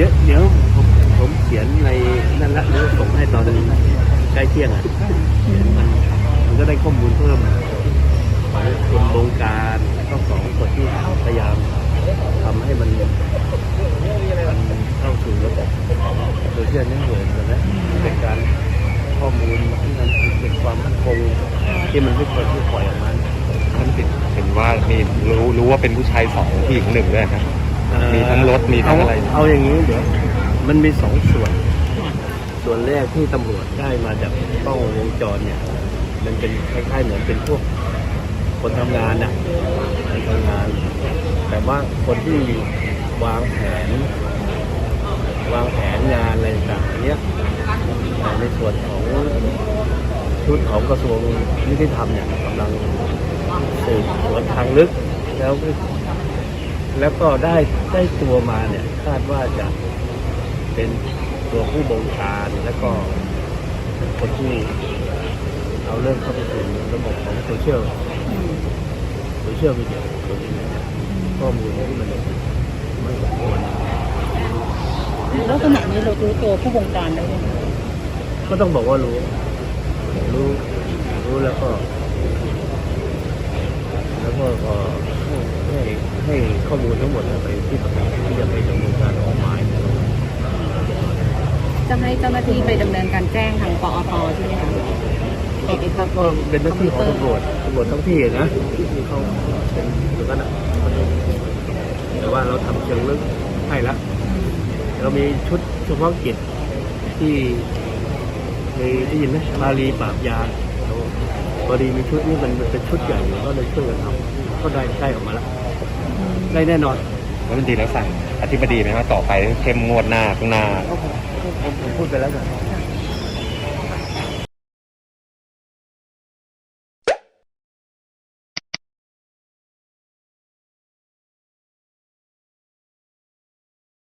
ดี๋ยวเดี๋ยวผมผมเขียนในนั่นละเดี๋ยวส่งให้ตอนใกล้เที่ยงอะมันมันก็ได้ข้อมูลเพิ่มของคนวงการก็สองคนที่พยายามทำให้มันเข้าสู่ระบบโดยเชื่อเนื่องเลยนะเป็นการข้อมูลที่มันเป็นความมั่นคงที่มันไม่ควรที่ปล่อยออกมามันเป็นเห็นว่ามีรู้รู้ว่าเป็นผู้ชายสองผู้หญิงหนึ่งด้วยนะมี รถมีทั้งอะไรเาเอาอย่างนี้เดี๋ยวมันมีสองส่วน ส่วนแรกที่ตำรวจได้มาจากกล้องวงจรเนี่ย มันเป็นคล้ายๆเหมือนเป็นพวกคนทำงานน่ะคนทำงาน แต่ว่าคนที่วางแผน วางแผนงานอะไรต่างๆเนี้ยแต่ในส่วนของชุดของกระทรวงยุติธรรมเนี่ยกำลังสืบสวนทางลึกแล้วก็ แล้วก็ได้ได้ตัวมาเนี่ยคาดว่าจะเป็นตัวผู้บงการแล้วก็เป็นคนที่เอาเรื่องเข้าไปสู่ระบบของโซเชียลโซเชียลมีเดียตัวนี้เนี่ยข้อมูลที่มันไม่สมควรลักษณะนี้เรารู้ตัวผู้บงการแล้วไหมก็ต้องบอกว่ารู้ รู้ รู้แล้วก็ แล้วก็ก็ ให้ให้ข้อมูลทั้งหมดไปที่ประกันที่จะไปดำเนินการออกหมายจะให้เจ้าหน้าที่ไปดำเนินการแจ้งทางปอทใช่ไหมคะก็ก็เป็นหน้าที่ของตำรวจตำรวจท้องที่อะนะที่เขาเป็นอย่างนั้นอะแต่ว่าเราทำเชิงลึกให้ละเรามีชุดเฉพาะกิจที่เคยได้ยินไหมมารีปราบยาเราพอดีมีชุดนี้มันมันเป็นชุดใหญ่ก็เลยช่วยกันทำก็ได้ได้ออกมาแล้ว ได้แน่นอนแล้วมันดีแล้วสั่งอธิบดีไหมว่าต่อไปเข้มงวดหน้าข้างหน้าก็ผมผมผมพูดไปแล้วกัน